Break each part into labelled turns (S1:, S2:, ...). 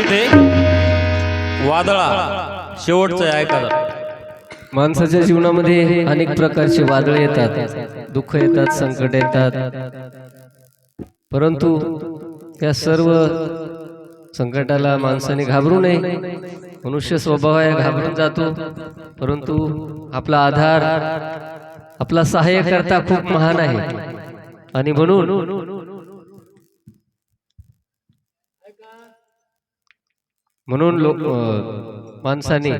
S1: इथे वादळा शेवटचं आहे ऐका
S2: माणसाच्या जीवनामध्ये अनेक प्रकारचे वादळ येतात दुःख येतात संकट येतात. परंतु त्या सर्व संकटाला माणसाने घाबरू नये. मनुष्य स्वभाव आहे घाबरून जातो. परंतु आपला आधार आपला सहाय्य करता खूप महान आहे. आणि म्हणून म्हणून लोक माणसाने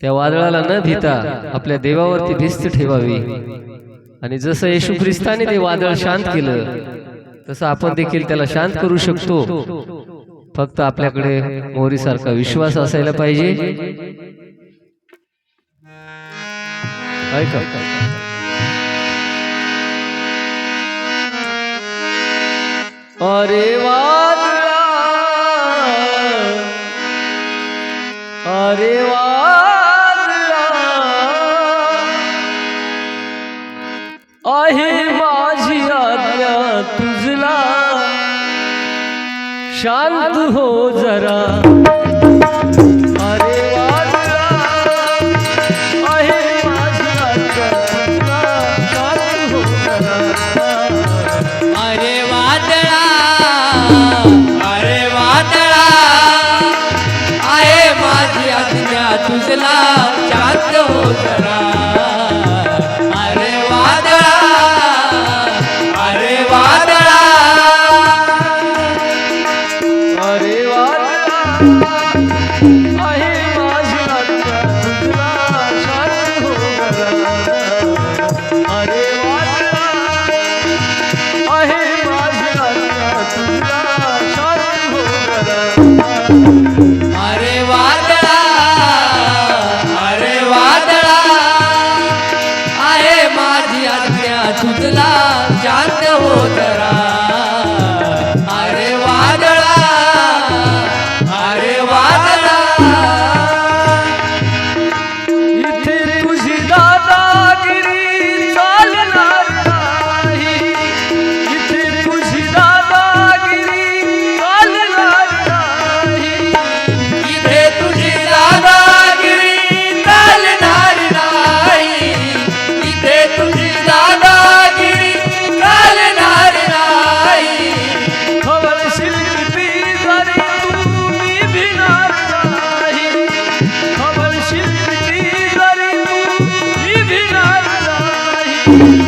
S2: त्या वादळाला न भीता आपल्या देवावरती भिस्त ठेवावी. आणि जसं येशू ख्रिस्ताने ते वादळ शांत केलं तसं आपण देखील त्याला शांत करू शकतो. फक्त आपल्याकडे मोहरीसारखा विश्वास असायला पाहिजे. ऐका. अरे वादळा अरे वादळा आहे माझी आज्ञा तुझला. शांत हो जरा.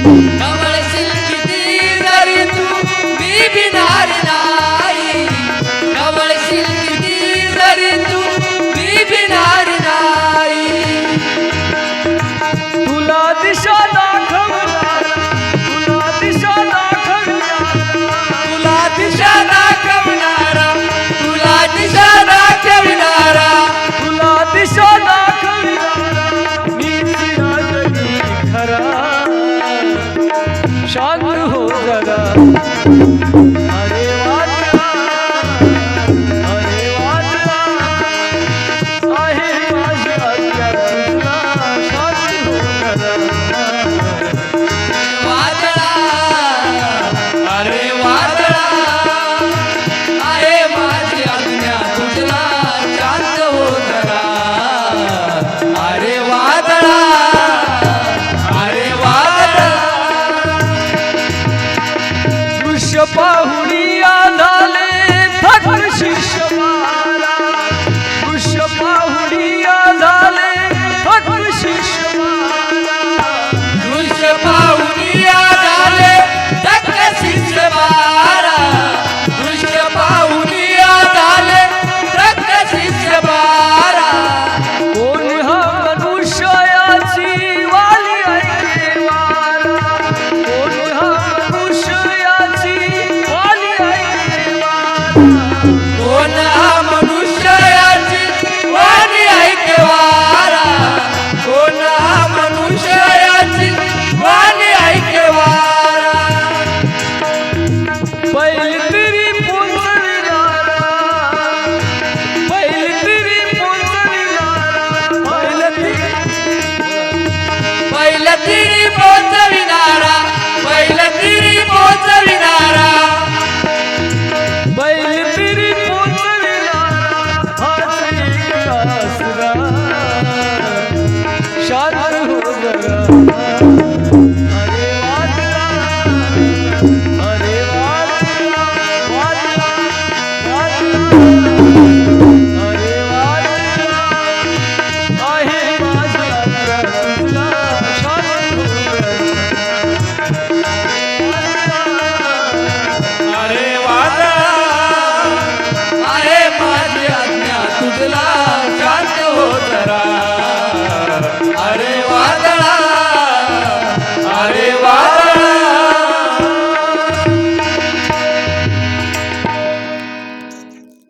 S2: be बाहु